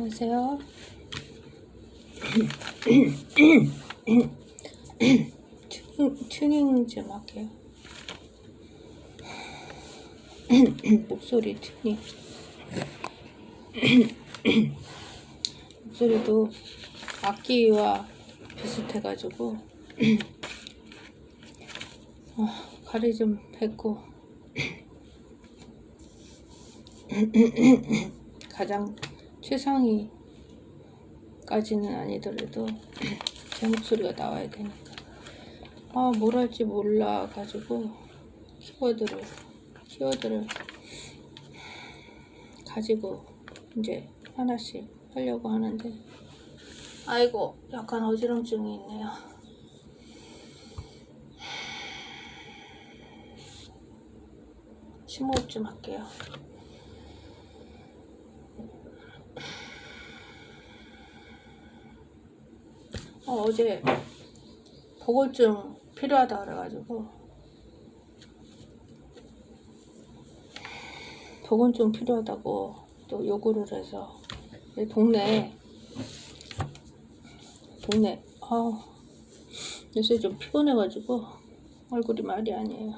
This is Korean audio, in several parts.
안녕하세요. 튜닝, 튜닝 좀 할게요. 목소리 튜닝. 목소리도 악기와 비슷해가지고 어, 가리 좀 뱉고 가장 최상위까지는 아니더라도 제 목소리가 나와야 되니까. 아 뭘 할지 몰라 가지고 키워드를 키워드를 가지고 이제 하나씩 하려고 하는데. 아이고 약간 어지럼증이 있네요. 심호흡 좀 할게요 어, 어제 보고증 필요하다 그래가지고. 보건증 필요하다고 또 요구를 해서. 내 동네. 동네. 아 요새 좀 피곤해가지고 얼굴이 말이 아니에요.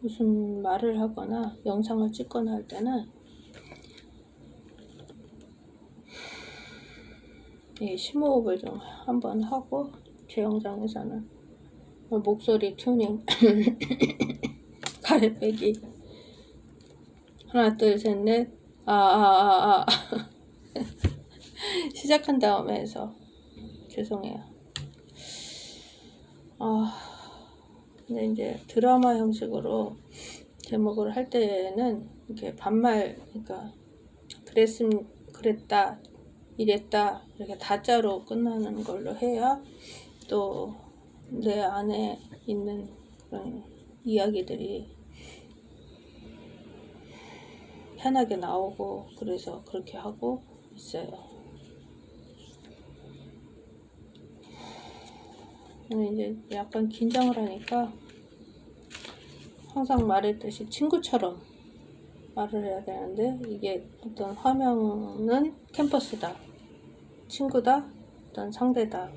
무슨 말을 하거나 영상을 찍거나 할 때는 예, 심호흡을 좀 한번 하고 제 영상에서는 목소리 튜닝 가래 빼기. 하나 둘 셋넷. 아아 아 아. 시작한 다음에 해서 죄송해요. 아 근데 이제 드라마 형식으로 제목을 할 때는 이렇게 반말 그러니까 그랬음 그랬다 이랬다 이렇게 다자로 끝나는 걸로 해야 또 내 안에 있는 그런 이야기들이 편하게 나오고 그래서 그렇게 하고 있어요. 이제 약간 긴장을 하니까 항상 말했듯이 친구처럼 말을 해야 되는데 이게 어떤 화면은 캠퍼스다. 친구다, 어떤 상대다,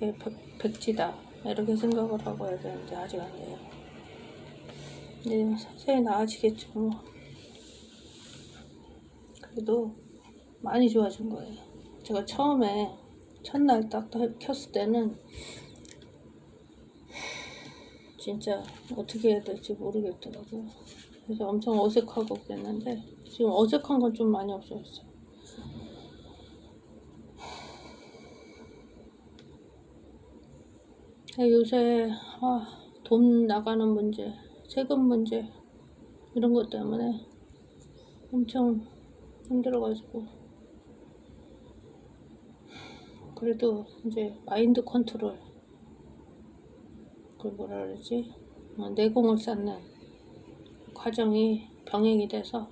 백, 백지다 이렇게 생각을 하고 해야 되는데 아직 안 돼요. 이제 서서히 나아지겠죠. 뭐. 그래도 많이 좋아진 거예요. 제가 처음에 첫날 딱 켰을 때는 진짜 어떻게 해야 될지 모르겠더라고요. 그래서 엄청 어색하고 그랬는데 지금 어색한 건 좀 많이 없어졌어요. 요새 아, 돈 나가는 문제, 세금 문제 이런 것 때문에 엄청 힘들어가지고. 그래도 이제 마인드 컨트롤 그걸 뭐라 그러지? 어, 내공을 쌓는 과정이 병행이 돼서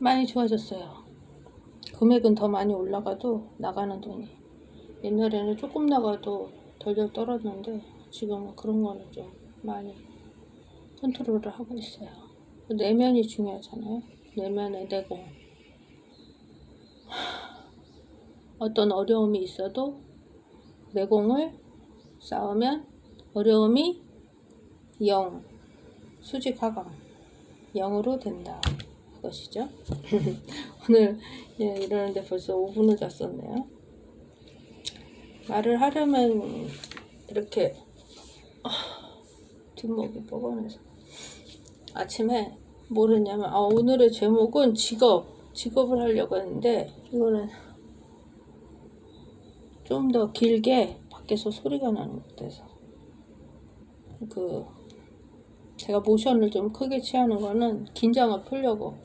많이 좋아졌어요. 금액은 더 많이 올라가도 나가는 돈이. 옛날에는 조금 나가도 덜덜 떨었는데 지금은 그런 거는 좀 많이 컨트롤을 하고 있어요. 내면이 중요하잖아요. 내면의 내공. 어떤 어려움이 있어도 내공을 쌓으면 어려움이 0, 수직 하강, 0으로 된다. 그것이죠. 오늘 예, 이러는데 벌써 5분 늦었었네요. 말을 하려면 이렇게 아, 뒷목이 뻐근해서. 아침에 뭘 했냐면 아, 오늘의 제목은 직업 직업을 하려고 했는데 이거는 좀 더 길게 밖에서 소리가 나는 것 같아서. 그 제가 모션을 좀 크게 취하는 거는 긴장을 풀려고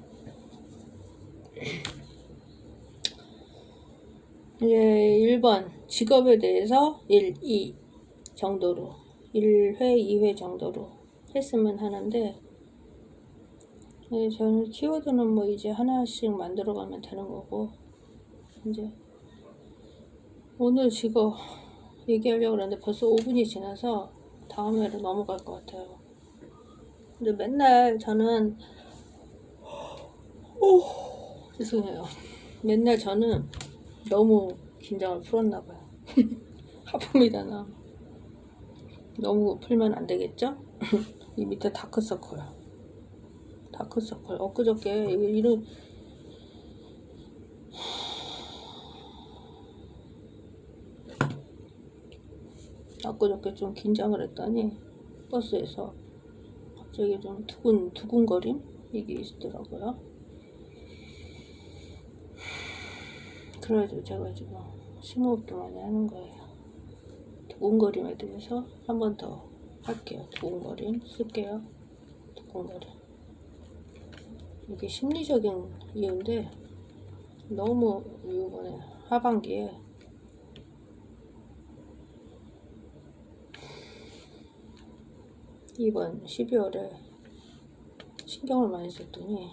예, 1번 직업에 대해서 1, 2 정도로 1회, 2회 정도로 했으면 하는데 예, 저는 키워드는 뭐 이제 하나씩 만들어 가면 되는 거고 이제 오늘 직업 얘기하려고 그러는데 벌써 5분이 지나서 다음 회로 넘어갈 것 같아요. 근데 맨날 저는 오, 죄송해요. 맨날 저는 너무 긴장을 풀었나 봐요. 하품이잖아. 너무 풀면 안 되겠죠? 이 밑에 다크서클. 다크서클. 엊그저께 이런 엊그저께 좀 긴장을 했더니 버스에서 갑자기 좀 두근 두근거림 이게 있더라고요. 그래가지고 제가 지금 심호흡도 많이 하는 거예요. 두근거림에 대해서 한 번 더 할게요. 두근거림 쓸게요. 두근거림. 이게 심리적인 이유인데 너무 이번에 하반기에 이번 12월에 신경을 많이 썼더니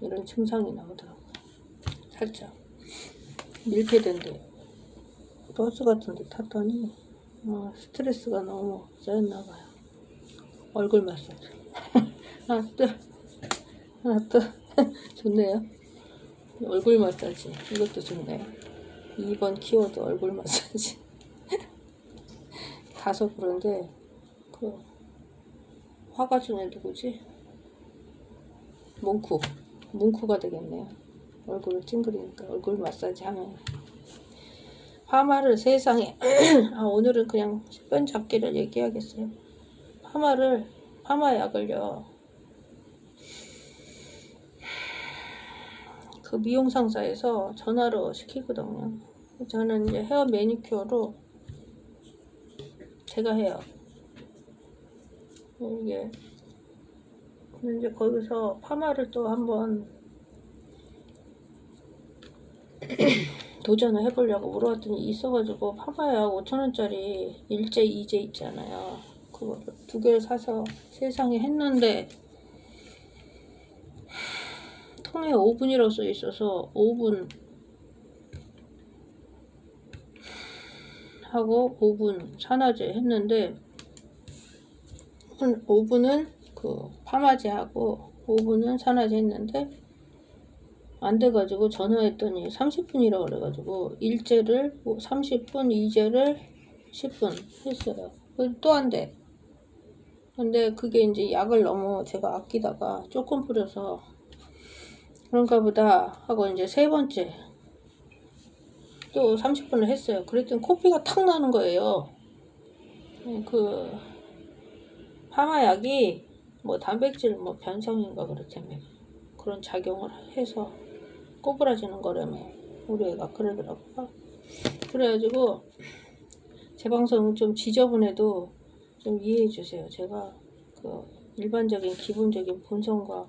이런 증상이 나오더라고요. 살짝 밀폐된데 버스 같은 데 탔더니 어, 스트레스가 너무 쌓였나 봐요. 얼굴 마사지. 하나 또 하나 또 좋네요. 얼굴 마사지 이것도 좋네요. 2번 키워드 얼굴 마사지. 가서 그런데 그 화가 중에 누구지? 뭉쿠. 뭉쿠가 되겠네요. 얼굴을 찡그리니까 얼굴 마사지 하면. 파마를 세상에. 아, 오늘은 그냥 뼈 잡기를 얘기하겠어요. 파마를, 파마약을요. 그 미용 상사에서 전화로 시키거든요. 저는 이제 헤어 매니큐어로 제가 해요. 이게 이제 거기서 파마를 또 한번 도전을 해보려고 물어봤더니 있어가지고 파마약 5천원짜리 일제 이제 있잖아요. 그거 두 개를 사서 세상에 했는데 통에 5분이라고 써 있어서 5분 하고 5분 산화제 했는데 5분은 그 파마제하고 5분은 산화제 했는데 안 돼가지고 전화했더니 30분이라고 그래가지고 일제를 30분, 이제를 10분 했어요. 또 안 돼. 근데 그게 이제 약을 너무 제가 아끼다가 조금 뿌려서 그런가 보다 하고 이제 세 번째 또 30분을 했어요. 그랬더니 코피가 탁 나는 거예요. 그 파마약이 뭐 단백질 뭐 변성인가 그렇다며 그런 작용을 해서 꼬부라지는 거라며 우리 애가 그러더라고요. 그래가지고 제 방송 좀 지저분해도 좀 이해해 주세요. 제가 그 일반적인 기본적인 본성과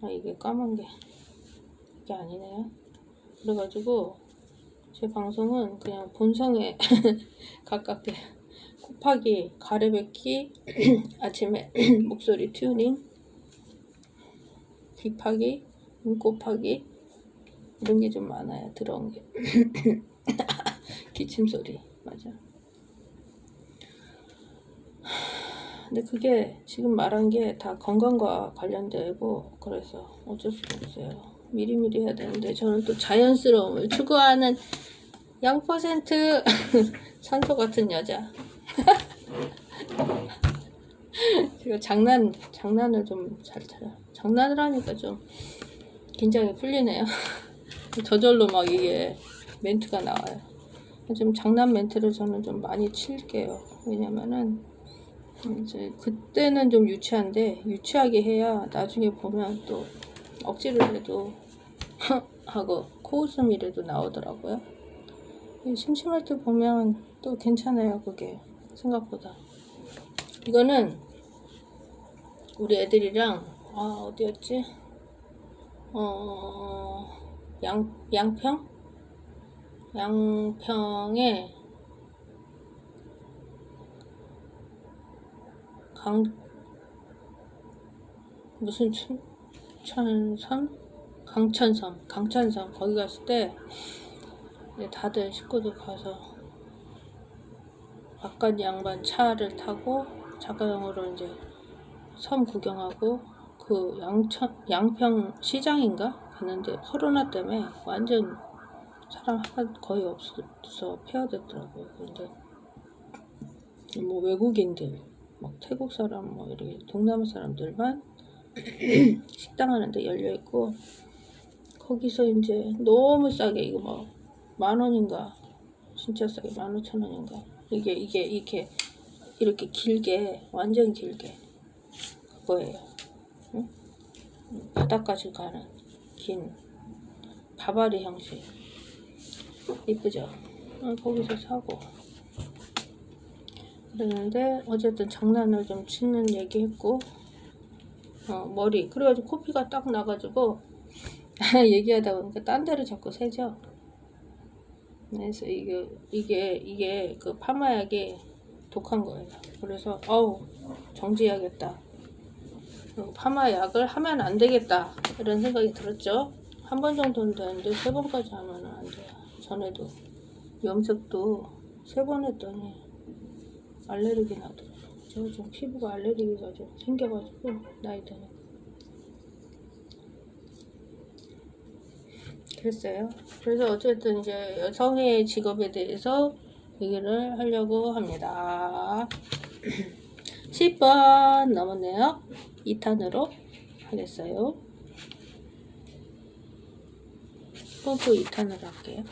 아 이게 까만 게 이게 아니네요. 그래가지고 제 방송은 그냥 본성에 가깝게 곱하기 가래뱉기 아침에 목소리 튜닝 곱하기 음 곱하기 이런 게 좀 많아요. 들어온 게. 기침 소리. 맞아. 근데 그게 지금 말한 게 다 건강과 관련되고 그래서 어쩔 수가 없어요. 미리미리 해야 되는데 저는 또 자연스러움을 추구하는 0% 산소 같은 여자. 제가 장난 장난을 좀 잘 쳐요. 장난을 하니까 좀 긴장이 풀리네요. 저절로 막 이게 멘트가 나와요. 좀 장난 멘트를 저는 좀 많이 칠게요. 왜냐면은 이제 그때는 좀 유치한데 유치하게 해야 나중에 보면 또 억지로 해도 하고 코웃음이라도 나오더라고요. 심심할 때 보면 또 괜찮아요 그게 생각보다 이거는 우리 애들이랑 아 어디였지 어 양, 양평? 양평에 강 무슨 춘, 천섬 강천섬 강천섬 거기 갔을 때 다들 식구들 가서 바깥 양반 차를 타고 자가용으로 이제 섬 구경하고 그그 양천 양평 시장인가 갔는데 코로나 때문에 완전 사람 하나 거의 없어서 폐허됐더라고요. 근데 뭐 외국인들 막 태국 사람 뭐 이렇게 동남아 사람들만 식당 하는데 열려 있고 거기서 이제 너무 싸게 이거 뭐만 원인가 진짜 싸게 만 오천 원인가 이게 이게 이렇게 이렇게 길게 완전 길게 그거예요. 응? 바닥까지 가는 긴 바바리 형식 이쁘죠? 어, 거기서 사고 그랬는데 어쨌든 장난을 좀 치는 얘기 했고 어, 머리 그래가지고 코피가 딱 나가지고 얘기하다 보니까 딴 데를 자꾸 새죠. 그래서 이게 이게 이게 그 파마약이 독한 거예요. 그래서 어우 정지해야겠다. 파마약을 하면 안 되겠다 이런 생각이 들었죠. 한 번 정도는 되는데 세 번까지 하면 안 돼요. 전에도 염색도 세 번 했더니 알레르기 나더라고요. 제가 좀 피부가 알레르기가 좀 생겨가지고 나이 드니까 그랬어요. 그래서 어쨌든 이제 여성의 직업에 대해서 얘기를 하려고 합니다. 10번 넘었네요. 2탄으로 하겠어요. 뽀뽀 2탄으로 할게요.